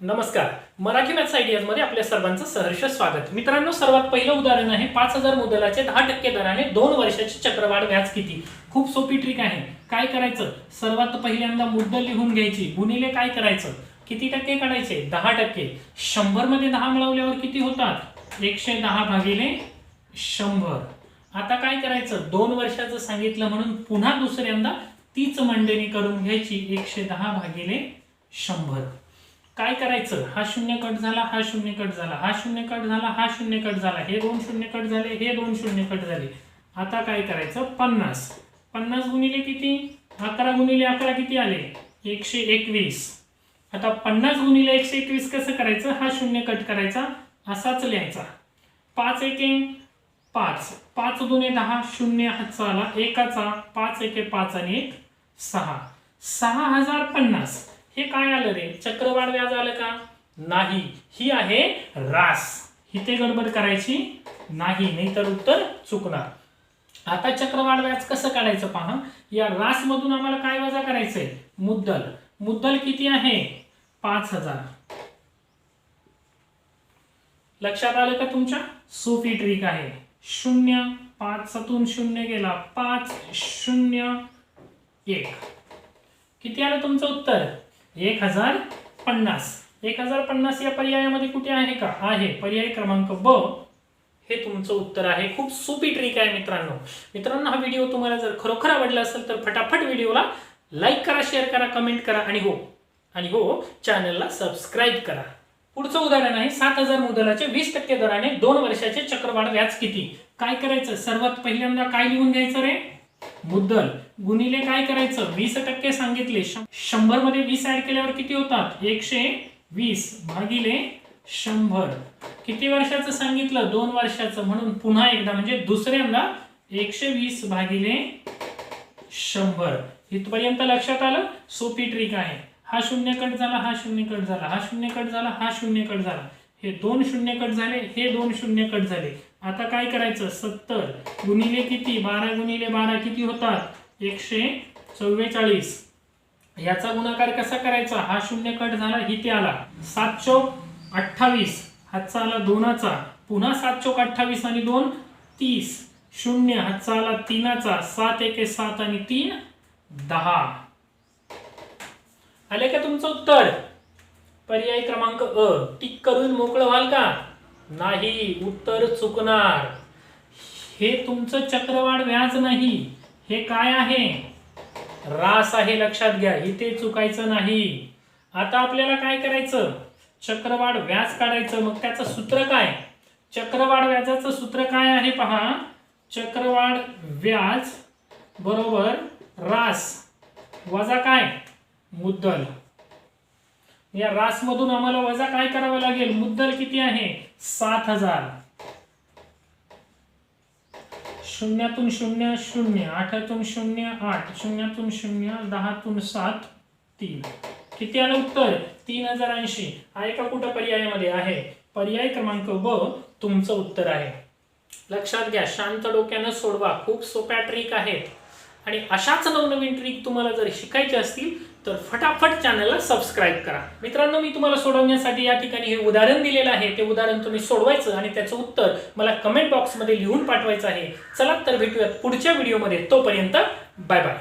नमस्कार. मराठी मॅथ्स आयडियाजमध्ये आपल्या सर्वांचं सहर्ष स्वागत. मित्रांनो सर्वात पहिलं उदाहरण आहे पाच हजार मुदलाचे दहा टक्के दराने दोन वर्षाची चक्रवाढ व्याज किती? खूप सोपी ट्रिक आहे. काय करायचं? सर्वात पहिल्यांदा मुद्दल लिहून घ्यायची. गुणिले काय करायचं? किती टक्के काढायचे? दहा टक्के. शंभरमध्ये दहा मिळवल्यावर किती होतात? एकशे दहा भागिले शंभर. आता काय करायचं? दोन वर्षाचं सांगितलं म्हणून पुन्हा दुसऱ्यांदा तीच मांडणी करून घ्यायची. एकशे दहा भागिले शंभर. काय करायचं? हा शून्य कट झाला हा शून्य कट झाला हा शून्य कट झाला हा शून्य कट झाला हे दोन शून्य कट झाले हे दोन शून्य कट झाले. आता काय करायचं? पन्नास. पन्नास गुणिले किती? अकरा गुणिले अकरा किती आले? एकशे एकवीस. आता पन्नास गुणिले एकशे एकवीस कसं करायचं? हा शून्य कट करायचा असाच लिहायचा. पाच एके पाच. पाच गुणे दहा शून्य हातचा आला एकाचा. पाच एके पाच आणि एक सहा. सहा हजार पन्नास. हे काय आलं रे? चक्रवाढ व्याज आलं का? नाही. ही आहे रास इथे गडबड करायची नाही नाहीतर उत्तर चुकणार. आता चक्रवाढ व्याज कसं काढायचं पहा? या रास मधून आम्हाला काय वजा करायचंय? मुद्दल. मुद्दल किती आहे? पाच हजार. लक्षात आलं का तुमच्या? सोपी ट्रिक आहे. शून्य पाच सातून शून्य गेला. पाच शून्य एक. किती आलं तुमचं उत्तर? एक हजार पन्नास. एक हजार पन्नास या पर्यायामध्ये कुठे आहे का? आहे. पर्याय क्रमांक ब. हे तुमचं उत्तर आहे. खूप सोपी ट्रिक आहे मित्रांनो. मित्रांनो हा व्हिडिओ तुम्हाला जर खरोखर आवडला असेल तर फटाफट व्हिडिओला लाईक करा शेअर करा कमेंट करा आणि हो. आणि हो चॅनलला सबस्क्राईब करा. पुढचं उदाहरण आहे सात हजार मुदलाचे वीस टक्के दराने दोन वर्षाचे चक्रवाढ व्याज किती? काय करायचं? सर्वात पहिल्यांदा काय लिहून घ्यायचं रे? मुद्दल गुणिले काय करायचं? वीस टक्के सांगितले. शंभरमध्ये वीस ऍड केल्यावर किती होतात? एकशे वीस भागिले शंभर. किती वर्षाचं सांगितलं? दोन वर्षाचं. म्हणून पुन्हा एकदा म्हणजे दुसऱ्यांदा एकशे वीस भागिले शंभर. इथपर्यंत लक्षात आलं? सोपी ट्रिक आहे. हा शून्य कट झाला हा शून्य कट झाला हा शून्य कट झाला हा शून्य कट झाला. हे दोन शून्य कट झाले हे दोन शून्य कट झाले. आता काय करायचं? सत्तर गुणिले किती? बारा गुणिले बारा किती होतात? एकशे चव्वेचाळीस. याचा गुणाकार कसा करायचा? हा शून्य कट झाला इथे आला. सात चौक अठ्ठावीस. हातचा आला दोनाचा. पुन्हा सात चौक अठ्ठावीस आणि दोन तीस. शून्य. हातचा आला तीनाचा. सात एके सात आणि तीन दहा. आले का तुमचं उत्तर? पर्याय क्रमांक अ. टिक करून मोकळं व्हाल का? नाही उत्तर चुकणार. हे तुमचं चक्रवाढ व्याज नाही. हे काय आहे? रास आहे लक्षात घ्या इथे चुकायचं नाही. आता आपल्याला काय करायचं? चक्रवाढ व्याज काढायचं. मग त्याचं सूत्र काय? चक्रवाढ व्याजाचं सूत्र काय आहे पहा. चक्रवाढ व्याज बरोबर रास वजा काय? मुद्दल. या रास मधून आम्हाला वजा काय करावं लागेल? मुद्दल किती आहे? सात हजार. शून्यातून शून्य शून्य. आठातून शून्य आठ. शून्यातून शून्य दहातून सात तीन. किती आलं उत्तर? तीन हजार ऐंशी. आहे का कुठं पर्यायामध्ये आहे? पर्याय क्रमांक ब तुमचं उत्तर आहे. लक्षात घ्या शांत डोक्यानं सोडवा. खूप सोप्या ट्रिक आहेत. आणि अशाच नवनवीन ट्रिक तुम्हाला जर शिकायचे असतील तर फटाफट चॅनलला सबस्क्राईब करा. मित्रांनो मी तुम्हाला सोडवण्यासाठी या ठिकाणी हे उदाहरण दिलेलं आहे. ते उदाहरण तुम्ही सोडवायचं आणि त्याचं उत्तर मला कमेंट बॉक्समध्ये लिहून पाठवायचं आहे. चला तर भेटूयात पुढच्या व्हिडिओमध्ये तोपर्यंत बाय बाय